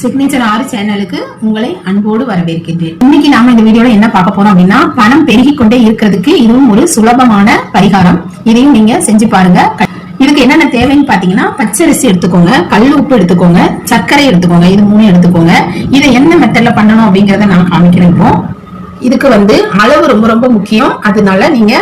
Signature ஆறு சேனலுக்கு உங்களை அன்போடு வரவேற்கின்றேன். இன்னைக்கு நாம இந்த வீடியோல என்ன பார்க்க போறோம் அப்படின்னா பணம் பெருகிக் கொண்டே இருக்கிறதுக்கு இதுவும் ஒரு சுலபமான பரிகாரம். இதையும் நீங்க செஞ்சு பாருங்க. இதுக்கு என்னென்ன தேவைன்னு பாத்தீங்கன்னா பச்சரிசி எடுத்துக்கோங்க கல் உப்பு எடுத்துக்கோங்க சர்க்கரை எடுத்துக்கோங்க இது மூணு எடுத்துக்கோங்க. இதை என்ன மெத்தட்ல பண்ணணும் அப்படிங்கறத நான் காமிக்கிறேன் இப்போ. இதுக்கு வந்து அளவு ரொம்ப ரொம்ப முக்கியம். அதனால நீங்க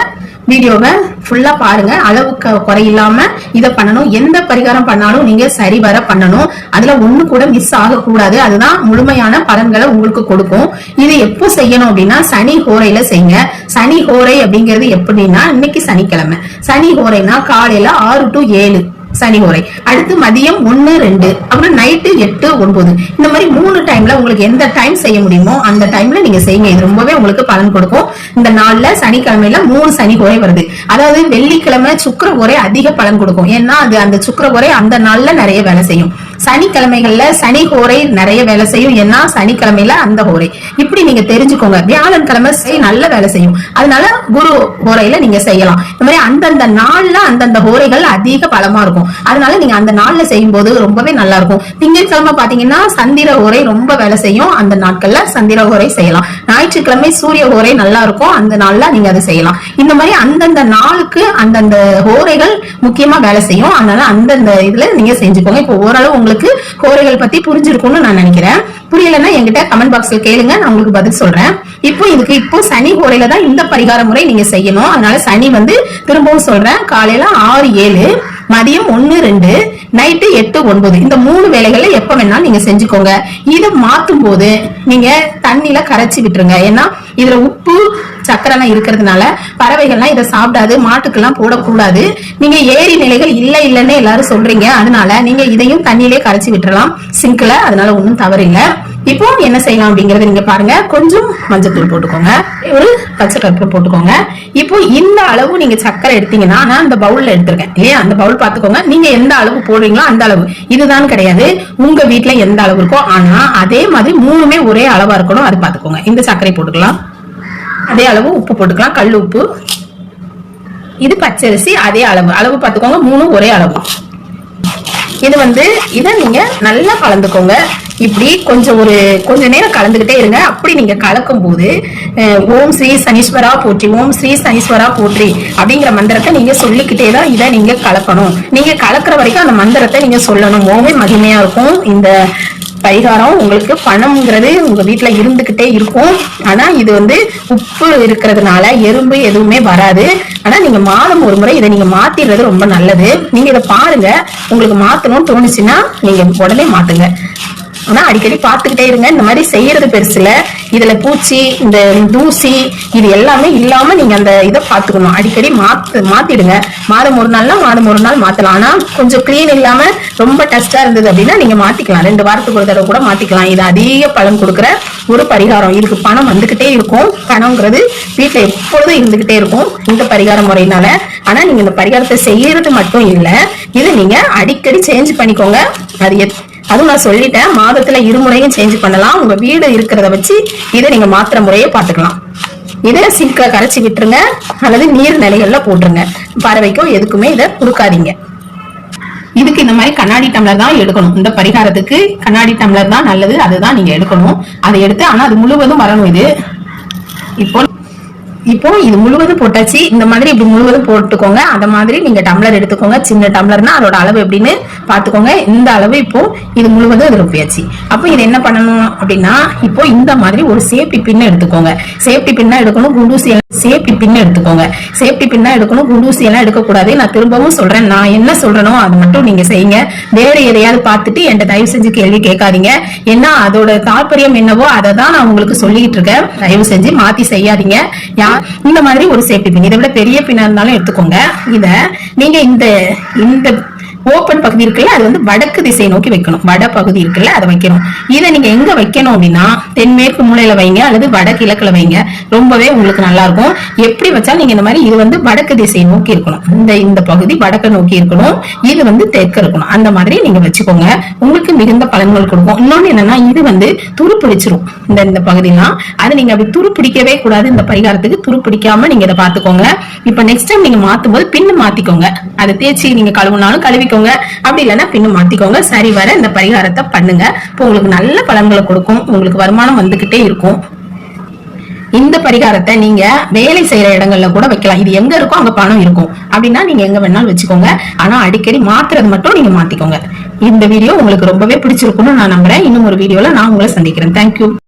வீடியோவை ஃபுல்லா பாருங்க. அளவுக்கு குறையில்லாம இதை பண்ணணும். எந்த பரிகாரம் பண்ணாலும் நீங்க சரிவர பண்ணணும். அதுல ஒண்ணு கூட மிஸ் ஆகக்கூடாது. அதுதான் முழுமையான பலன்களை உங்களுக்கு கொடுக்கும். இதை எப்போ செய்யணும் அப்படின்னா சனி ஹோரையில செய்யுங்க. சனி ஹோரை அப்படிங்கிறது எப்படின்னா இன்னைக்கு சனிக்கிழமை. சனி ஹோரைனா காலையில ஆறு டு ஏழு. சனி முறை அடுத்து மதியம் ஒன்னு ரெண்டு அப்புறம் நைட்டு எட்டு ஒன்பது. இந்த மாதிரி மூணு டைம்ல உங்களுக்கு எந்த டைம் செய்ய முடியுமோ அந்த டைம்ல நீங்க செய்யுங்க. இது ரொம்பவே உங்களுக்கு பலன் கொடுக்கும். இந்த நாள்ல சனிக்கிழமையில மூணு சனி குறை வருது. அதாவது வெள்ளிக்கிழமை சுக்கர குறை அதிக பலன் கொடுக்கும். ஏன்னா அது அந்த சுக்கர குறை அந்த நாள்ல நிறைய வேலை செய்யும். சனிக்கிழமைகள்ல சனி ஹோரை நிறைய வேலை செய்யும். ஏன்னா சனிக்கிழமையில அந்த ஹோரை இப்படி நீங்க தெரிஞ்சுக்கோங்க. வியாழன்கிழமை செய் நல்ல வேலை செய்யும். அதனால குரு ஹோரையில நீங்க செய்யலாம். இந்த மாதிரி அந்தந்த நாள்ல அந்தந்த ஹோரைகள் அதிக பலமா இருக்கும். அதனால நீங்க அந்த நாள்ல செய்யும் போது ரொம்பவே நல்லா இருக்கும். திங்கட்கிழமை பாத்தீங்கன்னா சந்திர ஓரை ரொம்ப வேலை செய்யும். அந்த நாட்கள்ல சந்திர ஹோரை செய்யலாம். ஞாயிற்றுக்கிழமை சூரிய ஓரை நல்லா இருக்கும். அந்த நாள்ல நீங்க அதை செய்யலாம். இந்த மாதிரி அந்தந்த நாளுக்கு அந்தந்த ஓரைகள் முக்கியமா வேலை செய்யும். அதனால அந்தந்த இதுல நீங்க செஞ்சுக்கோங்க. இப்போ ஓரளவு உங்களுக்கு கோரைகள் பத்தி புரிஞ்சிருக்கும்னு நான் நினைக்கிறேன். புரியலன்னா என்கிட்ட கமெண்ட் பாக்ஸ்ல கேளுங்க. நான் உங்களுக்கு பதில் சொல்றேன். இப்போ இதுக்கு இப்போ சனி ஹோரையில தான் இந்த பரிகார முறை நீங்க செய்யணும். அதனால சனி வந்து திரும்பவும் சொல்றேன். காலையில ஆறு ஏழு. மதியம் ஒன்னு ரெண்டு நைட்டு எட்டு ஒன்பது. இந்த மூணு வேலைகளை எப்ப வேணாலும் நீங்க செஞ்சுக்கோங்க. இதை மாத்தும் போது நீங்க தண்ணியில கரைச்சி விட்டுருங்க. ஏன்னா இதுல உப்பு சக்கரைலாம் இருக்கிறதுனால பறவைகள்லாம் இதை சாப்பிடாது மாட்டுக்கெல்லாம் போடக்கூடாது. நீங்க ஏரி நிலைகள் இல்ல இல்லைன்னு எல்லாரும் சொல்றீங்க. அதனால நீங்க இதையும் தண்ணியிலே கரைச்சி விட்டுறலாம். சிங்க்ல அதனால ஒன்றும் தவறு இல்லை இப்போ என்ன செய்யலாம் அப்படிங்கறத நீங்க பாருங்க. கொஞ்சம் மஞ்சத்தூள் போட்டுக்கோங்க. ஒரு பச்சை கருப்பு போட்டுக்கோங்க. இப்போ இந்த அளவு நீங்க சக்கரை எடுத்தீங்கன்னா நான் அந்த பவுல்ல எடுத்திருக்கேன். இல்லையா? அந்த பவுல் பாத்துக்கோங்க நீங்க எந்த அளவு போடுறீங்களோ அந்த அளவு. இதுதான் கிடையாது. உங்க வீட்டுல எந்த அளவு இருக்கோ ஆனா அதே மாதிரி மூணுமே ஒரே அளவா இருக்கணும். அது பாத்துக்கோங்க இந்த சர்க்கரை போட்டுக்கலாம். அதே அளவு உப்பு போட்டுக்கலாம். கல் உப்பு. இது பச்சரிசி அதே அளவு. அளவு பார்த்துக்கோங்க. மூணு ஒரே அளவு. இது வந்து இதை நீங்க நல்லா கலந்துக்கோங்க. இப்படி கொஞ்சம் ஒரு கொஞ்ச நேரம் கலந்துகிட்டே இருங்க. அப்படி நீங்க கலக்கும் போது ஓம் ஸ்ரீ சனீஸ்வரா போற்றி ஓம் ஸ்ரீ சனீஸ்வரா போற்றி அப்படிங்கிற மந்திரத்தை நீங்க சொல்லிக்கிட்டே தான் இதை நீங்க கலக்கணும். நீங்க கலக்குற வரைக்கும் அந்த மந்திரத்தை நீங்க சொல்லணும். ஓமே மகிமையா இருக்கும். இந்த பரிகாரம் உங்களுக்கு பணம்ங்கிறது உங்க வீட்டுல இருந்துகிட்டே இருக்கும். ஆனா இது வந்து உப்பு இருக்கிறதுனால எறும்பு எதுவுமே வராது. ஆனா நீங்க மாதம் ஒரு முறை இதை நீங்க மாத்திடுறது ரொம்ப நல்லது. நீங்க இதை பாருங்க. உங்களுக்கு மாத்தணும்னு தோணுச்சுன்னா நீங்க உடனே மாத்துங்க. ஆனா அடிக்கடி பார்த்துக்கிட்டே இருங்க. இந்த மாதிரி செய்யறது பெருசுல. இதுல பூச்சி இந்த தூசி இது எல்லாமே இல்லாம நீங்க அந்த இதை பாத்துக்கணும் அடிக்கடி மாத்து மாத்திடுங்க. மாதம் ஒரு நாள்னா மாதம் ஒரு நாள் மாத்தலாம். ஆனா கொஞ்சம் கிளீன் இல்லாம ரொம்ப டஸ்டா இருந்தது அப்படின்னா நீங்க மாத்திக்கலாம். ரெண்டு வாரத்துக்கு ஒரு தடவை கூட மாத்திக்கலாம். இது அதிக பலன் கொடுக்குற ஒரு பரிகாரம். இதுக்கு பணம் வந்துகிட்டே இருக்கும். பணம்ங்கிறது வீட்டுல எப்பொழுதும் இருந்துகிட்டே இருக்கும் இந்த பரிகார முறையினால. ஆனா நீங்க இந்த பரிகாரத்தை செய்யறது மட்டும் இல்ல. இது நீங்க அடிக்கடி சேஞ்ச் பண்ணிக்கோங்க. அது அதுவும் நான் சொல்லிட்டேன். மாதத்துல இருமுறையும் சேஞ்ச் பண்ணலாம். உங்க வீடு இருக்கிறத வச்சு இதை நீங்க மாத்திர முறையே பாத்துக்கலாம் இதை சிங்க்ல கரைச்சி விட்டுருங்க. அல்லது நீர் நிலைகள்ல போட்டுருங்க. பறவைக்கும் எதுக்குமே இதை கொடுக்காதீங்க. இதுக்கு இந்த மாதிரி கண்ணாடி டம்ளர் தான் எடுக்கணும். இந்த பரிகாரத்துக்கு கண்ணாடி டம்ளர் தான் நல்லது. அதுதான் நீங்க எடுக்கணும். அதை எடுத்து ஆனா அது முழுவதும் வரணும் இது. இப்போ இப்போ இது முழுவதும் போட்டாச்சு. இந்த மாதிரி இப்படி முழுவதும் போட்டுக்கோங்க. அந்த மாதிரி நீங்க டம்ளர் எடுத்துக்கோங்க. சின்ன டம்ளர்னா அதோட அளவு எப்படின்னு பாத்துக்கோங்க இந்த அளவு இப்போ இது முழுவதும் இது ரொப்பியாச்சு அப்போ இது என்ன பண்ணணும் அப்படின்னா இப்போ இந்த மாதிரி ஒரு சேஃப்டி பின் எடுத்துக்கோங்க. சேஃப்டி பின்னா எடுக்கணும் குண்டூசி சேஃப்டி பின் எடுத்துக்கோங்க. சேஃப்டி பின்னா எடுக்கணும் குண்டூசி எல்லாம் எடுக்கக்கூடாது. நான் திரும்பவும் சொல்றேன். நான் என்ன சொல்றேனோ அதை மட்டும் நீங்க செய்யுங்க. வேற எதையாவது பார்த்துட்டு என்கிட்ட தயவு செஞ்சு கேள்வி கேட்காதீங்க. ஏன்னா அதோட தாற்பயம் என்னவோ அதை தான் நான் உங்களுக்கு சொல்லிட்டு இருக்கேன். தயவு செஞ்சு மாத்தி செய்யாதீங்க. யார் இந்த மாதிரி ஒரு சேஃப்டி பின் இதை விட பெரிய பின்னா இருந்தாலும் எடுத்துக்கோங்க. இத நீங்க இந்த இந்த ஓப்பன் பகுதி இருக்குல்ல அது வந்து வடக்கு திசை நோக்கி வைக்கணும். வட பகுதி இருக்குல்ல அதை வைக்கணும். இதை நீங்க எங்க வைக்கணும் அப்படின்னா தென்மேற்கு மூலையில வைங்க அல்லது வடகிழக்குல வைங்க. ரொம்பவே உங்களுக்கு நல்லா இருக்கும். எப்படி வச்சாலும் நீங்க இந்த மாதிரி இது வந்து வடக்கு திசை நோக்கி இருக்கணும். இந்த இந்த பகுதி வடக்கு நோக்கி இருக்கணும். இது வந்து தெற்கு இருக்கணும். அந்த மாதிரி நீங்க வச்சுக்கோங்க. உங்களுக்கு மிகுந்த பலன்கள் கொடுக்கும். இன்னொன்னு என்னன்னா இது வந்து துரு பிடிச்சிரும். இந்த இந்த பகுதிலாம். அது நீங்க அப்படி துரு பிடிக்கவே கூடாது. இந்த பரிகாரத்துக்கு துரு பிடிக்காம நீங்க இதை பாத்துக்கோங்க இப்ப நெக்ஸ்ட் டைம் நீங்க மாத்தும் போது பின்னு மாத்திக்கோங்க. அதை தேய்ச்சி நீங்க கழுவுனாலும் கழுவிக்கோங்க. வச்சுக்கோங்க அப்படி இல்லைன்னா பின்னு மாத்திக்கோங்க. சரி வர இந்த பரிகாரத்தை பண்ணுங்க. இப்போ உங்களுக்கு நல்ல பலன்களை கொடுக்கும். உங்களுக்கு வருமானம் வந்துகிட்டே இருக்கும். இந்த பரிகாரத்தை நீங்க வேலை செய்யற இடங்கள்ல கூட வைக்கலாம். இது எங்க இருக்கோ அங்க பணம் இருக்கும். அப்படின்னா நீங்க எங்க வேணாலும் வச்சுக்கோங்க. ஆனா அடிக்கடி மாத்துறது மட்டும் நீங்க மாத்திக்கோங்க. இந்த வீடியோ உங்களுக்கு ரொம்பவே பிடிச்சிருக்கும்னு நான் நம்புறேன். இன்னும் ஒரு வீடியோல நான் உங்களை சந்திக்கிறேன். தேங்க்யூ